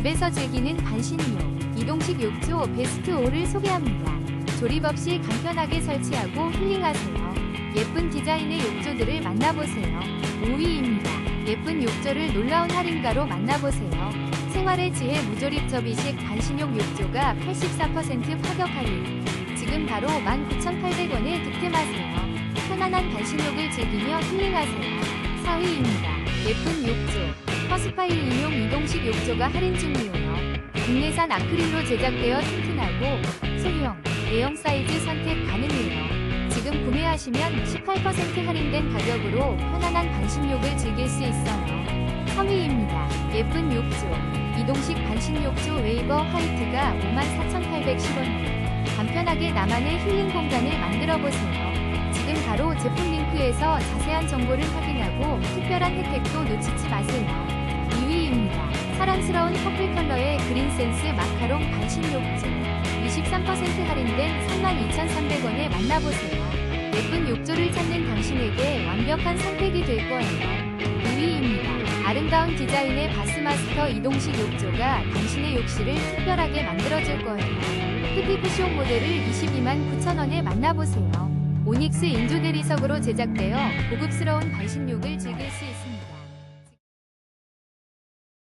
집에서 즐기는 반신욕, 이동식 욕조 베스트 5를 소개합니다. 조립 없이 간편하게 설치하고 힐링하세요. 예쁜 디자인의 욕조들을 만나보세요. 5위입니다. 예쁜 욕조를 놀라운 할인가로 만나보세요. 생활의 지혜 무조립 접이식 반신욕 욕조가 84% 파격 할인. 지금 바로 19,800원에 득템하세요. 편안한 반신욕을 즐기며 힐링하세요. 4위입니다. 예쁜 욕조. 퍼스파일 이동식 욕조가 할인 중이에요. 국내산 아크릴로 제작되어 튼튼하고 소형, 대형 사이즈 선택 가능해요. 지금 구매하시면 18% 할인된 가격으로 편안한 반신욕을 즐길 수 있어요. 3위입니다. 예쁜 욕조. 이동식 반신욕조 웨이버 화이트가 54,810원. 간편하게 나만의 힐링 공간을 만들어 보세요. 지금 바로 제품 링크에서 자세한 정보를 확인하고 특별한 혜택도 놓치지 마세요. 2위입니다. 사랑스러운 퍼플 컬러의 그린센스 마카롱 반신욕조. 23% 할인된 32,300원에 만나보세요. 예쁜 욕조를 찾는 당신에게 완벽한 선택이 될 거예요. 2위입니다. 아름다운 디자인의 바스마스터 이동식 욕조가 당신의 욕실을 특별하게 만들어줄 거예요. 흑이프쇼 모델을 22만 9천원에 만나보세요. 오닉스 인조 대리석으로 제작되어 고급스러운 반신욕을 즐길 수 있습니다.